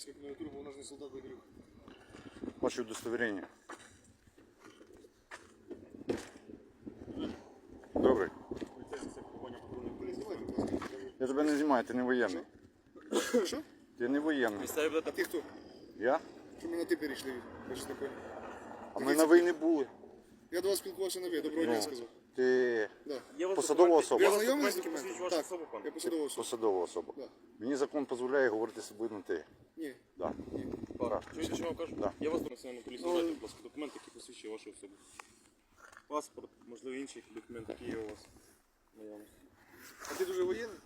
старший солдат Багрюк. Ваше удостоверение. Добре. Ви не знімайте, будь ласка. Я тебе не знімаю, ти не воєнний. Що? Ти не воєнний. А ти хто? Я? Що ми на ти перейшли? Ви що таке? А ми на війні були. Я до вас спілкувався на ви, доброго дня сказав. Ти Да. Посадова особа. Є у з вашу Так, я посадова особа. посадова особа. Да. Мені закон дозволяє говорити з собою на ти. Ні. Да. Так. Чуєте, що я вам кажу? Да. Я вас до національної поліції, дайте, будь ласка, документи, які посвідчують вашу особу. Паспорт, можливо, інші документи, які є у вас. наявності. А ти дуже воєнний?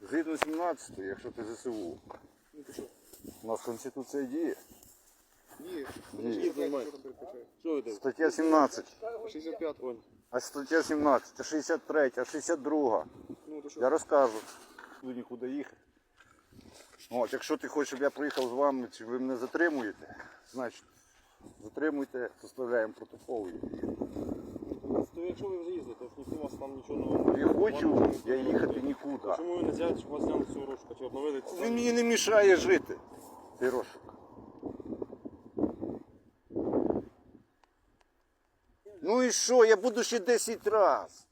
Згідно 17, якщо ти ЗСУ, Ну ти що? у нас Конституція діє. Ні. Що ви даєте? Стаття 17, 65. Вон. а стаття 17, а 63, а 62. Ну то що? Я розкажу. Буду нікуди їхати. От, якщо ти хочеш, щоб я приїхав з вами, чи ви мене затримуєте, значить затримуйте, составляємо протокол. То якщо ви вже їздите, то ніхто вас там нічого не Не хочу я їхати нікуди. Чому ви не взяли, щоб вас зняли цю рожку, чи обновили ці Він мені не мішає жити. Цей розшук. Ну і що, я буду ще 10 разів.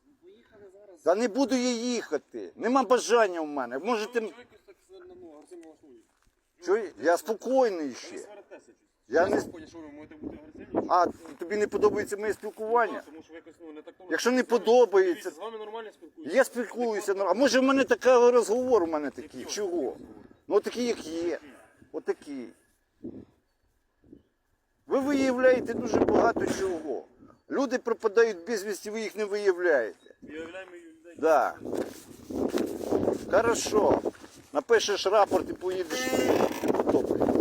Та не буду я їхати. Нема бажання в мене. Можете. Ну. Що? Я спокійний ще. Я не... А тобі не подобається моє спілкування? Ну, так Якщо не подобається, З вами нормально спілкуюся. я спілкуюся. ну, А може в мене такий розговор у мене такий? Чого? Ну такий, як є. Отакий. Ви виявляєте дуже багато чого. Люди пропадають безвісті, ви їх не виявляєте. Виявляємо людей. Да. Хорошо. Напишеш рапорт і поїдеш. Добре.